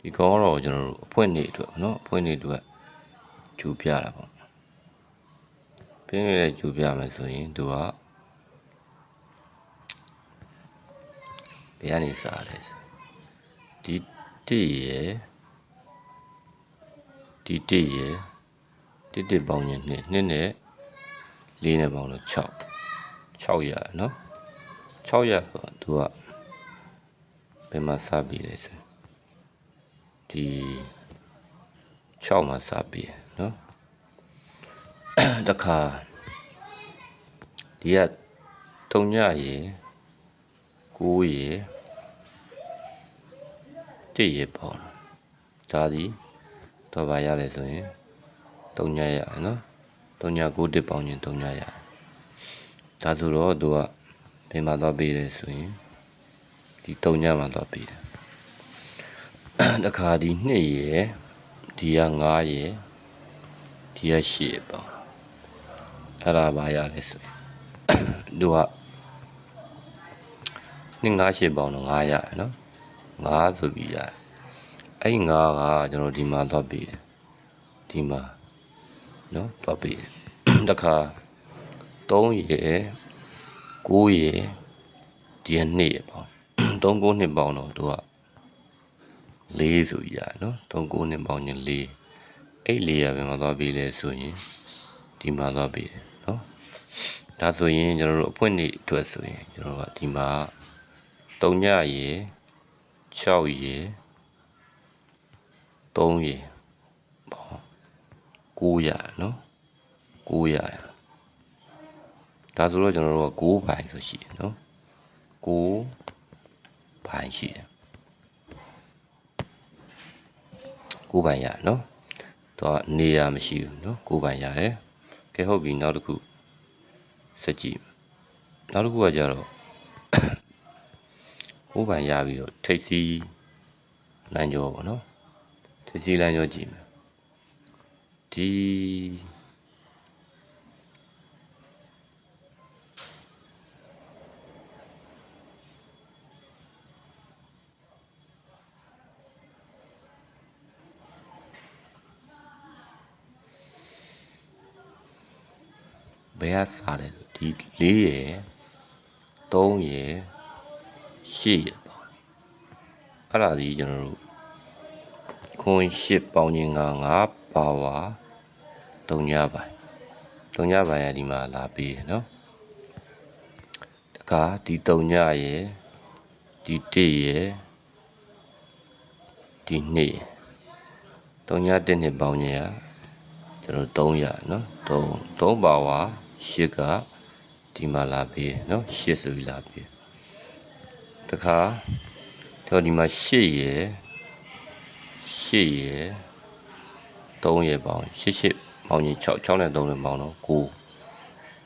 ဒီကောင်ကတော့ကျွန်တော်တို့အဖွင့်နေအတွက်เนาะအဖွင့်နေအတွက်ဂျူပြတာပေါ့ပြင်းနေတဲ့ဂျူပြမယ်ဆိုရင်သူကဘယ်ကနေစားလဲဆိုဒီတိရယ်ဒီတိရယ်တိတိပေါင်းရင်နှစ်နှစ်နဲ့လေးနဲ့ပေါင်းလို့6 6ရတယ်เนาะ6ရတော့သူကဘယ်မှာစားပြီးလဲဆို ဒီ6မှာစားပြီးเนาะတခါဒီက3ညရေ9ရေ1ရေပေါ့ဒါဒီတော့ပါရလဲဆိုရင်3ညရတယ်เนาะ3ည9တစ်ပေါင်းရင်3ညရတယ်ဒါဆိုတော့သူကဘယ်မှာသွားပြီးလဲဆိုရင်ဒီ3ညမှာသွားပြီးတယ် တခါဒီ2ရယ်ဒီက9ရယ်ဒီက10ရယ်ပေါ့အဲ့ဒါပါရလဲဆိုရင်သူကနှစ်9 10ပေါင်းတော့9ရတယ်နော်9ဆိုပြီးရတယ်အဲ့ဒီ9ကကျွန်တော်ဒီမှာသွားပြီးတယ်ဒီမှာနော်သွားပြီးတယ်တခါ3ရယ်9ရယ်ဒီက2ရယ်ပေါ့3 9နှစ်ပေါင်းတော့သူက 4ဆိုရနော်3 9နှစ်ပေါင်းရင်4အဲ့4ရပဲမှာသွားပြီးလဲဆိုရင်ဒီမှာသွားပြီးတယ်နော်ဒါဆိုရင်ကျွန်တော်တို့အဖွင့်နေအတွက်ဆိုရင်ကျွန်တော်ကဒီမှာ3ညရေ6ရေ3ရေပေါ့9ရနော်9ရဒါဆိုတော့ကျွန်တော်တို့က9ဘိုင်ဆိုရှိတယ်နော်9ဘိုင်ရှိတယ် 9ဘိုင်ရနော်တော့နေရမရှိဘူးနော်9ဘိုင်ရတယ်ကဲဟုတ်ပြီနောက်တစ်ခုစက်ကြည့်နောက်တစ်ခုကကြတော့ကိုးပန်ရပြီးတော့ထိတ်စီးလမ်းကျော်ပေါ့နော်ထိတ်စီးလမ်းကျော်ကြည့်မယ်ဒီ ဘယ်ကစားလဲဆိုဒီ၄ရယ်3ရယ်8ရယ်ပေါ့အဲ့ဒါဒီကျွန်တော်တို့ခွန်8ပေါင်းခြင်းက9ပါဝါ3ညပိုင်း3ညပိုင်းရဒီမှာလာပြီးရနော်တခါဒီ3ညရယ်ဒီ1ရယ်ဒီ2ရယ်3ည1နှစ်ပေါင်းခြင်းကကျွန်တော်300နော်3 3ပါဝါ 8ကဒီမှာလာပြီးเนาะ8ဆိုပြီးလာပြီးတခါတော့ဒီမှာ8ရယ်8ရယ်3ရယ်ပေါင်း8 8ပေါင်းကြီး6 6နဲ့3နဲ့ပေါင်းတော့9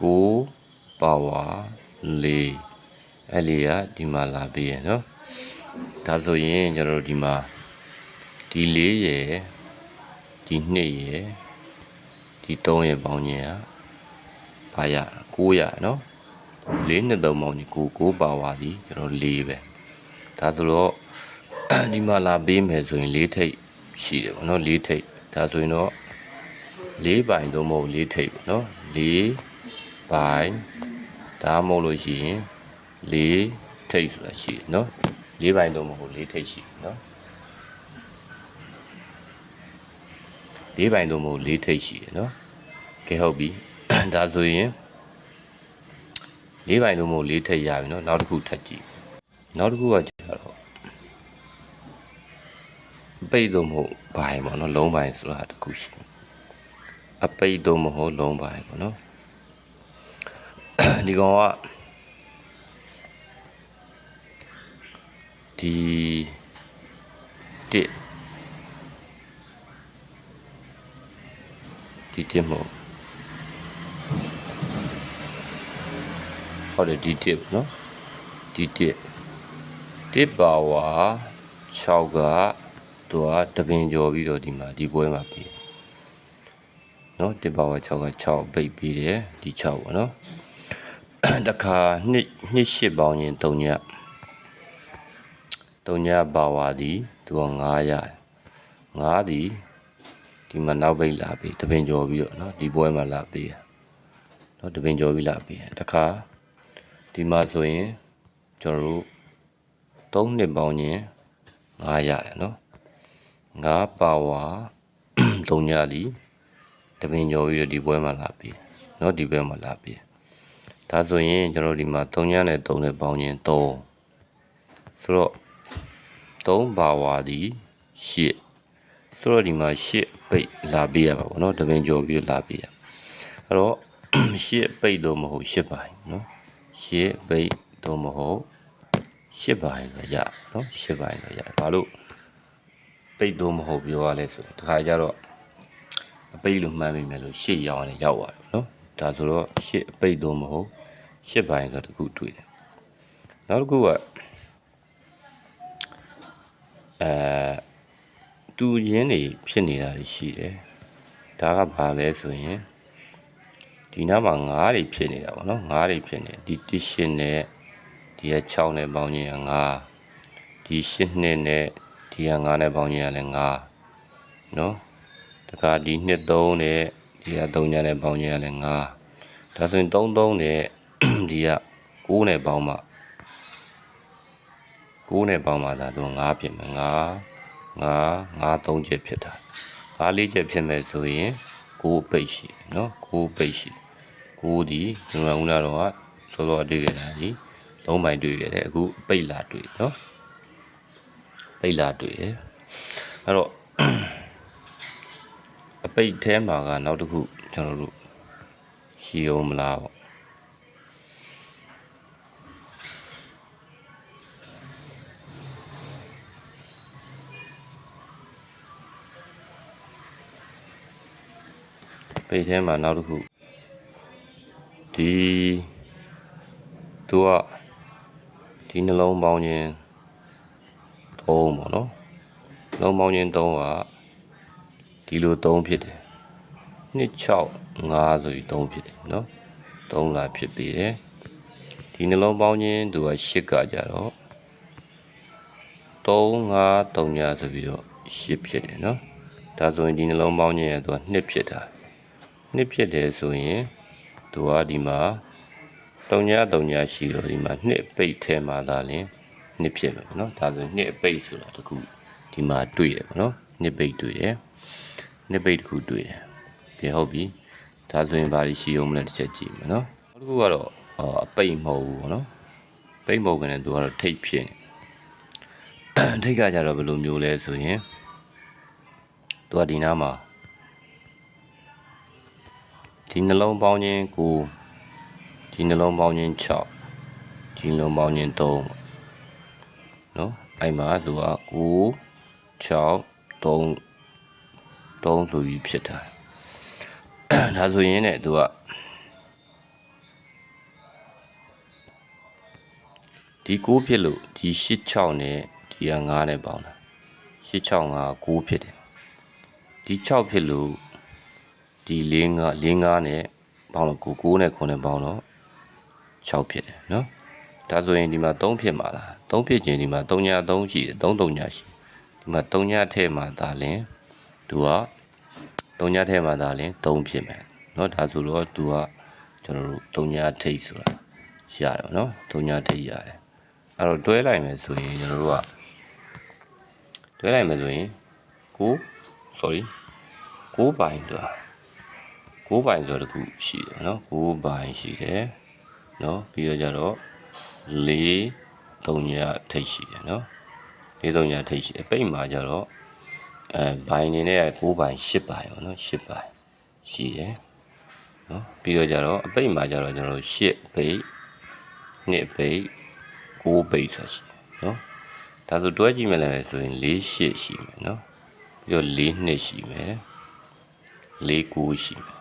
9ပါဝါ4အဲ့လေးကဒီမှာလာပြီးရယ်เนาะဒါဆိုရင်ကျွန်တော်တို့ဒီမှာဒီ4ရယ်ဒီ2ရယ်ဒီ3ရယ်ပေါင်းကြီးอ่ะ ဘာရ9ရနော်4နှစ်သုံးပေါင်းကြီး9 9ပါဝါဒီကျွန်တော်4ပဲဒါဆိုတော့ဒီမှာလာပေးမယ်ဆိုရင်4ထိပ်ရှိတယ်ပေါ့နော်4ထိပ်ဒါဆိုရင်တော့4ပိုင်တော့မဟုတ်4ထိပ်ပေါ့နော်4ပိုင်ဒါမဟုတ်လို့ရှိရင်4ထိပ်ဆိုတာရှိတယ်နော်4ပိုင်တော့မဟုတ်4ထိပ်ရှိတယ်နော်၄ပိုင်တော့မဟုတ်၄ထိပ်ရှိရနော်ကဲဟုတ်ပြီ ဒါဆိုရင်၄ပိုင်တော့မဟုတ်၄ထိပ်ရပြီနော်နောက်တစ်ခုထပ်ကြည့်နောက်တစ်ခုကကျတော့ပိတ်တော့မဟုတ်ဘိုင်ပေါ့နော်လုံးဘိုင်ဆိုတာတစ်ခုရှိအပိတ်တော့မဟုတ်လုံးဘိုင်ပေါ့နော်ဒီကောင်ကဒီတစ်ဒီတစ်မဟုတ် ဟုတ်တယ်ဒီတစ်နော်ဒီတစ်တစ်ပါဝါ6ကသူကတပင်ကျော်ပြီးတော့ဒီမှာဒီပွဲမှာပြီးနော်တစ်ပါဝါ6က6ပိတ်ပြီးတယ်ဒီ6ပေါ့နော်တခါနှစ်နှစ်ရှစ်ပေါင်းရင်3ည3ညပါဝါဒီသူက9ရတယ်9ဒီဒီမှာနောက်ပိတ်လာပြီတပင်ကျော်ပြီးတော့နော်ဒီပွဲမှာလာပြီးရနော်တပင်ကျော်ပြီးလာပြီးရတခါ ဒီမှာဆိုရင်ကျွန်တော်တို့3နှစ်ပေါင်းရင်9ရတယ်နော်9ပါဝါ3ညလीတပင်ကျော်ပြီးတော့ဒီပွဲမှာလာပြီနော်ဒီဘက်မှာလာပြီဒါဆိုရင်ကျွန်တော်ဒီမှာ3ညနဲ့3နဲ့ပေါင်းရင်3ဆိုတော့3ပါဝါဒီ8ဆိုတော့ဒီမှာ8ပိတ်လာပြရမှာပေါ့နော်တပင်ကျော်ပြီးလာပြရအဲ့တော့8ပိတ်တော့မဟုတ်8ပိုင်းနော် ရှစ်ဘိတ်သို့မဟုတ်ရှစ်ပိုင်းပဲရနော်ရှစ်ပိုင်းပဲရဘာလို့ပိတ်တော့မဟုတ်ပြောရလဲဆိုတခါကျတော့အပိတ်လို့မှန်းမိမယ်လို့ရှစ်ရောင်းလည်းရောက်သွားတယ်နော်ဒါဆိုတော့ရှစ်အပိတ်တော့မဟုတ်ရှစ်ပိုင်းဆိုတခုတွေ့တယ်နောက်တစ်ခုကအဲတူရင်းတွေဖြစ်နေတာရှိတယ်ဒါကဘာလဲဆိုရင် ဒီနားမှာငါးတွေဖြစ်နေတာပေါ့နော်ငါးတွေဖြစ်နေဒီတစ်ရှင်းနဲ့ဒီက6နဲ့ပေါင်းခြင်းကငါးဒီရှင်းနှစ်နဲ့ဒီက9နဲ့ပေါင်းခြင်းကလည်းငါးနော်တခါဒီနှစ်3နဲ့ဒီက3ညနဲ့ပေါင်းခြင်းကလည်းငါးဒါဆိုရင်3 3နဲ့ဒီက9နဲ့ပေါင်းမှ9နဲ့ပေါင်းမှဒါတော့9ဖြစ်မယ်9 9 9 3ချက်ဖြစ်တာ9 4ချက်ဖြစ်မယ်ဆိုရင်9ပိတ်ရှိတယ်နော်9ပိတ်ရှိ 9ဒီကျွန်တော်ကဦးလာတော့ကစောစောတွေ့ခဲ့တာကြီးလုံးပိုင်တွေ့ခဲ့တယ်အခုပိတ်လာတွေ့နော်ပိတ်လာတွေ့တယ်အဲ့တော့အပိတ်ထဲမှာကနောက်တစ်ခုကျွန်တော်တို့ရှီအောင်မလားပေါ့ပိတ်ထဲမှာနောက်တစ်ခု ဒီသူကဒီနှလုံးပေါင်းခြင်း3ပေါ့နော်နှလုံးပေါင်းခြင်း3ကဒီလို3ဖြစ်တယ်265ဆိုပြီး3ဖြစ်တယ်နော်3လာဖြစ်ပြီးတယ်ဒီနှလုံးပေါင်းခြင်းသူက8ကကြတော့3 5 3ညာဆိုပြီးတော့8ဖြစ်တယ်နော်ဒါဆိုရင်ဒီနှလုံးပေါင်းခြင်းရဲ့သူက2ဖြစ်တာ2ဖြစ်တယ်ဆိုရင် သူကဒီမှာ3ည3ညရှိတော့ဒီမှာ2ပိတ်ထဲမှာသာလင်2ဖြစ်မယ်เนาะဒါဆို2ပိတ်ဆိုတာတခုဒီမှာတွေ့တယ်ပေါ့เนาะ2ပိတ်တွေ့တယ်2ပိတ်တခုတွေ့တယ်ကဲဟုတ်ပြီဒါဆိုရင်ဘာလို့ရှိအောင်မလဲတစ်ချက်ကြည့်မယ်เนาะနောက်တစ်ခုကတော့အော်အပိတ်မဟုတ်ဘူးပေါ့เนาะပိတ်မဟုတ်ကနေသူကတော့ထိတ်ဖြစ်နေထိတ်ကကြတော့ဘယ်လိုမျိုးလဲဆိုရင်သူကဒီနားမှာ ဒီနှလုံးပေါင်းခြင်းကိုဒီနှလုံးပေါင်းခြင်း6ဒီနှလုံးပေါင်းခြင်း3နော်အဲ့မှာသူက9 6 3 3ဆိုပြီးဖြစ်တာဒါဆိုရင်ねသူကဒီ9ဖြစ်လို့ဒီ8 6နဲ့ဒီက9နဲ့ပေါင်းတာ8 6 9 9ဖြစ်တယ်ဒီ6ဖြစ်လို့ ဒီ၄၅၄၅နဲ့ပေါင်းတော့9 9နဲ့9နဲ့ပေါင်းတော့6ဖြစ်တယ်နော်ဒါဆိုရင်ဒီမှာ3ဖြစ်မှာလား3ဖြစ်ခြင်းဒီမှာ3ညာ3ရှိတယ်3 3ညာရှိဒီမှာ3ညာထဲမှာဒါလင်သူက3ညာထဲမှာဒါလင်3ဖြစ်မယ်နော်ဒါဆိုတော့သူကကျွန်တော်တို့3ညာထိတ်ဆိုတာရတယ်ပေါ့နော်3ညာထိတ်ရတယ်အဲ့တော့တွဲလိုက်မယ်ဆိုရင်ကျွန်တော်တို့ကတွဲလိုက်မယ်ဆိုရင်9 sorry 9ပိုင်းဆိုတာ 9ပိုင်းဆိုတော့တခုရှိတယ်နော်9ပိုင်းရှိတယ်နော်ပြီးတော့ကြတော့4 3ညထိတ်ရှိတယ်နော်4 3ညထိတ်ရှိတယ်ပိတ်မှာကြတော့အဲဘိုင်နေနဲ့9ပိုင်း10ပိုင်းပေါ့နော်10ပိုင်းရှိတယ်နော်ပြီးတော့ကြတော့အပိတ်မှာကြတော့ကျွန်တော်တို့10ပိတ်2ပိတ်9ပိတ်ဆိုရှိတယ်နော်ဒါဆိုတွဲကြည့်မယ်လည်းဆိုရင်4 8ရှိမယ်နော်ပြီးတော့4 2ရှိမယ်4 9ရှိမယ်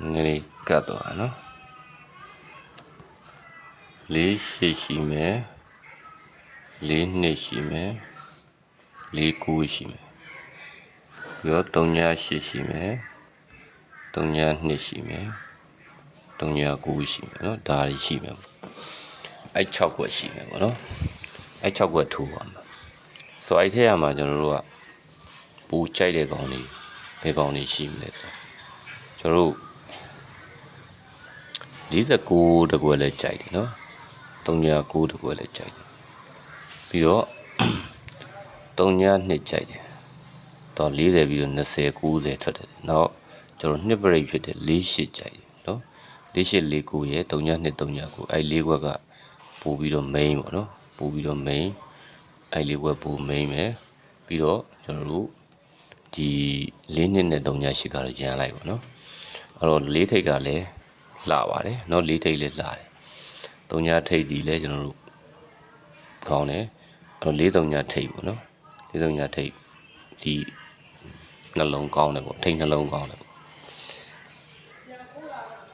နည်းနည်းကတ်တော့နော်လေးရှိရှိမယ်လေးနှစ်ရှိမယ်လေးကိုရှိမယ်ပြီးတော့သုံးညရှိရှိမယ်သုံးညနှစ်ရှိမယ်သုံးညကိုရှိမယ်နော်ဒါတွေရှိမယ်အဲ့6ခွက်ရှိမယ်ပေါ့နော်အဲ့6ခွက်ထိုးပါမှာဆိုတော့အဲ့ထဲမှာကျွန်တော်တို့ကပူကြိုက်တဲ့ကောင်တွေဘယ်ကောင်တွေရှိမလဲဆိုကျွန်တော်တို့ 49တကွက်လည်းကြိုက်တယ်နော်39တကွက်လည်းကြိုက်တယ်ပြီးတော့39နှစ်ကြိုက်တယ်တော့40ပြီးတော့20 90ထွက်တယ်နောက်ကျွန်တော်နှစ်ပရိတ်ဖြစ်တဲ့48ကြိုက်တယ်နော်48 49ရဲ့39နှစ်39အဲ့၄ခွက်ကပို့ပြီးတော့ main ပေါ့နော်ပို့ပြီးတော့ main အဲ့လေးခွက်ပို့ main မယ်ပြီးတော့ကျွန်တော်တို့ဒီ၄နှစ်နဲ့38ကတော့ရန်လိုက်ပါနော်အဲ့တော့၄ထိပ်ကလည်း လှပါတယ်เนาะ၄ထိပ်လည်းလှတယ်၃ညထိပ်ဒီလည်းကျွန်တော်တို့ကောင်းတယ်အဲ့တော့၄၃ညထိပ်ပေါ့နော်၄၃ညထိပ်ဒီနှလုံးကောင်းတယ်ပေါ့ထိပ်နှလုံးကောင်းတယ်ပေါ့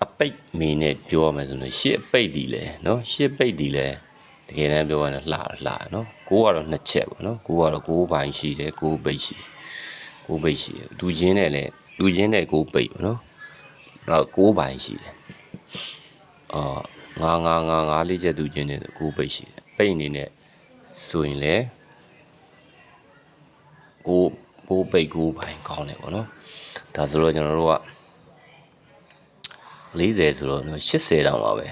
အပိတ်မင်းနဲ့ပြောရမယ်ဆိုရင်ရှစ်အပိတ်ဒီလဲเนาะရှစ်ပိတ်ဒီလဲတကယ်တမ်းပြောရရင်လှလှเนาะကိုကတော့နှစ်ချက်ပေါ့နော်ကိုကတော့ကိုဘိုင်းရှိတယ်ကိုပိတ်ရှိတယ်ကိုပိတ်ရှိတယ်လူချင်းနဲ့လည်းလူချင်းနဲ့ကိုပိတ်ပေါ့နော်တော့ကိုဘိုင်းရှိတယ် အာငါငါငါငါလေးချက်သူချင်းနဲ့ကိုပိတ်ရှိတယ်ပိတ်အနေနဲ့ဆိုရင်လေကိုကိုပိတ်ကိုပိုင်ကောင်းတယ်ပေါ့နော်ဒါဆိုတော့ကျွန်တော်တို့က40ဆိုတော့နော်80တောင်ပါပဲ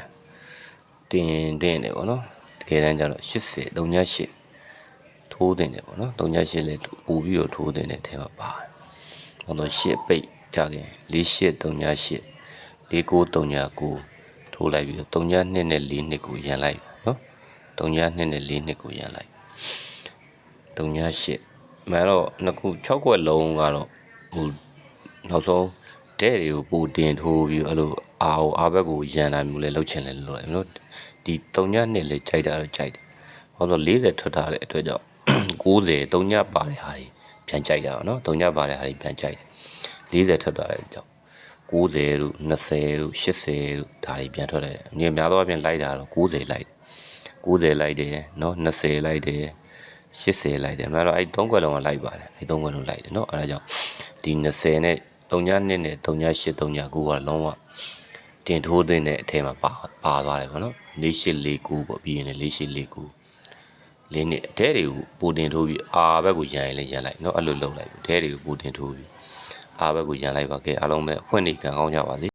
တင်တင်တယ်ပေါ့နော်တကယ်တမ်းကျတော့80 38ထိုးတင်တယ်ပေါ့နော်38လဲပို့ပြီးတော့ထိုးတင်တဲ့အထဲမှာပါတယ်ဟောတော့8ပိတ်ကြခင်48 38 4939ထိုးလိုက်ပြီးတော့32နဲ့4နှစ်ကိုရန်လိုက်နော်32နဲ့4နှစ်ကိုရန်လိုက်38မှန်တော့နှစ်ခု6ခွက်လုံးကတော့ဟိုနောက်ဆုံးတဲ့တွေကိုပိုတင်ထိုးပြီးအဲ့လိုအာဟိုအာဘက်ကိုရန်လာမျိုးလဲလှုပ်ချင်လဲလို့ရတယ်နော်ဒီ32နဲ့လဲကြိုက်တာတော့ကြိုက်တယ်ဟောတော့40ထွက်ထားတဲ့အတွက်ကြောင့်90 3ညပါတဲ့ဟာတွေပြန်ကြိုက်တာပါနော်3ညပါတဲ့ဟာတွေပြန်ကြိုက်တယ်40ထွက်ထားတဲ့ကြောင့် 90တို့20တို့80တို့ဒါတွေပြန်ထွက်လာတယ်အမြင်များသောအားဖြင့်လိုက်တာတော့90လိုက်တယ်90လိုက်တယ်เนาะ20လိုက်တယ်80လိုက်တယ်မင်းတော့အဲ့3ခွက်လုံးကလိုက်ပါတယ်အဲ့3ခွက်လုံးလိုက်တယ်เนาะအဲ့ဒါကြောင့်ဒီ20နဲ့32နဲ့38 39ကလုံးဝတင်ထိုးတဲ့အထဲမှာပါပါသွားတယ်ပေါ့နော်4849ပေါ့ပြီးရင်4849လေးနှစ်အထဲတွေကိုပိုတင်ထိုးပြီးအာဘက်ကိုရန်ရင်လည်းရန်လိုက်เนาะအဲ့လိုလုပ်လိုက်အထဲတွေကိုပိုတင်ထိုးပြီး အားဘက်ကိုရန်လိုက်ပါခဲ့အားလုံးပဲအဖွင့်နေကံကောင်းကြပါစေ